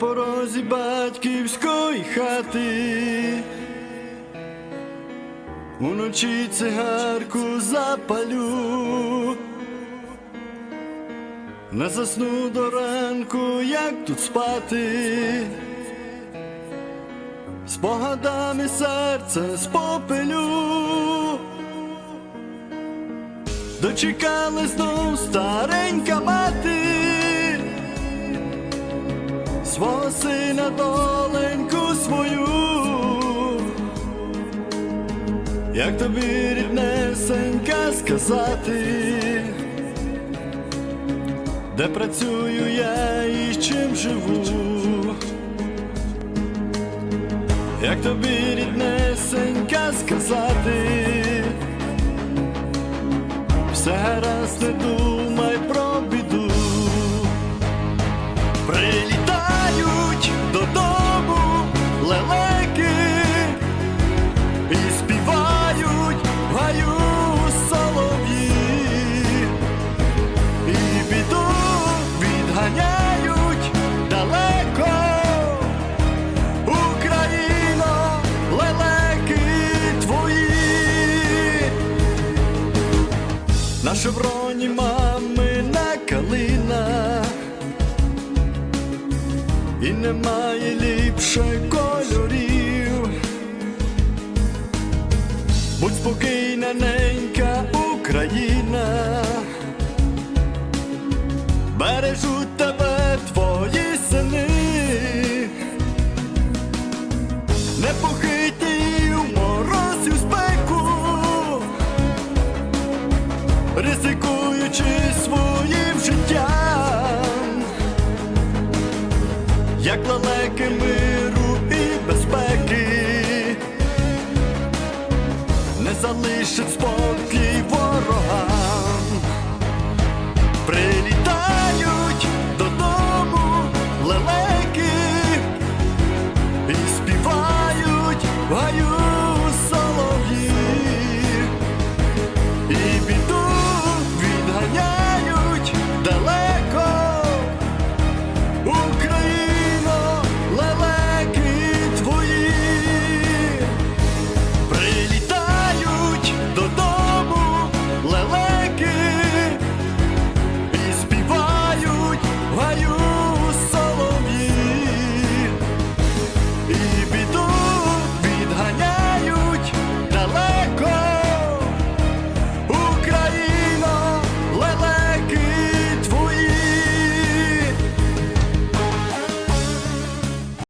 порозі батьківської хати. Уночі цигарку запалю, не засну до ранку, як тут спати, спогадами серце спопелю, дочекали знов старенька мати, свого сина доленьку свою. Як тобі ріднесенька сказати, де працюю я і чим живу, як тобі ріднесенька сказати, все гаразд, не думай лелеки і співають гаю солов'ї, і біду відганяють далеко, Україно, лелеки твої, на шевроні мами немає ліпше кольорів. Будь спокійна, ненька Україна, бережуть тебе твої сини, непохитні в мороз спеку, ризикуючи своїм як далеке миру і безпеки не залишить спокій ворогам. При